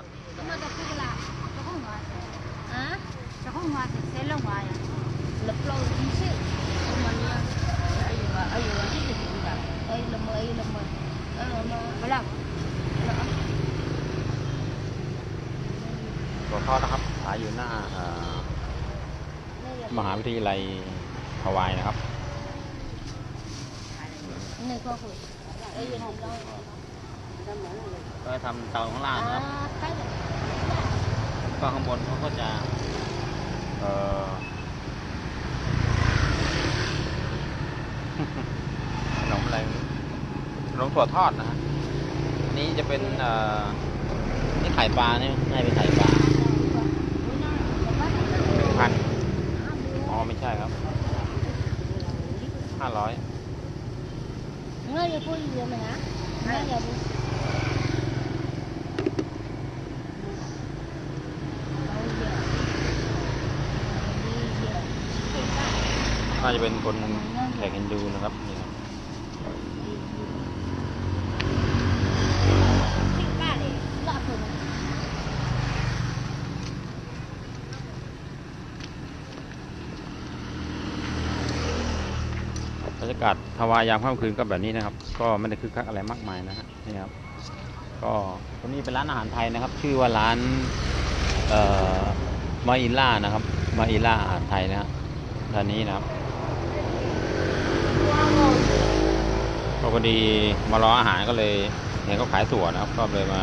ด Cuma tak kira lah. Kau kau nggak? Ah? Kau nggak? Saya lo nggak ya. Leplau di sini. Rumahnya. Ayo, ayo, nanti kita tinggal. Ayo lemah, ayo lemah. Ayo lemah. Belum. ตัวทอดนะครับขายอยู่หน้าเอ่อมหาวิทยาลัยฮาวายนะครับ Ini kau kau. Ayo lemah. ก็ทำเตาข้างล่างนะครับ Ah, kai. ก็ข้างบนเขาก็จะเออขนมอะไรขนมถั่วทอดนะฮะนี้จะเป็นเอ่อนี่ไข่ปลาเนี่ยน่าเป็นไข่ปลาหนึ่งพันอ๋อไม่ใช่ครับห้าร้อย Nggak ya pun dia mana? Nggak ya pun. น่าจะเป็นคนแขกฮินดูนะครับนี่ครับบรรยากาศทวายามค่ำคืนก็แบบนี้นะครับ ก็ไม่ได้คึกคักอะไรมากมายนะฮะนี่ครับก็ตรงนี้เป็นร้านอาหารไทยนะครับ ชื่อว่าร้านเอ่อมาอิล่านะครับมาอิล่าอาหารไทยนะฮะร้านนี้นะครับก็พ อดีมารออาหารก็เลยเห็นเขาขายถั่วนะครับ ก็เลยมา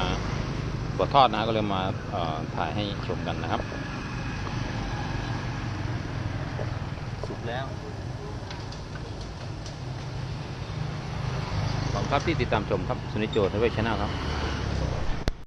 ถั่วทอดนะก็เลยมาเอ่อถ่ายให้ชมกันนะครับ สุกแล้วขอบคุณครับที่ติดตามชมครับสุนิจโจทเวชชแนลครับ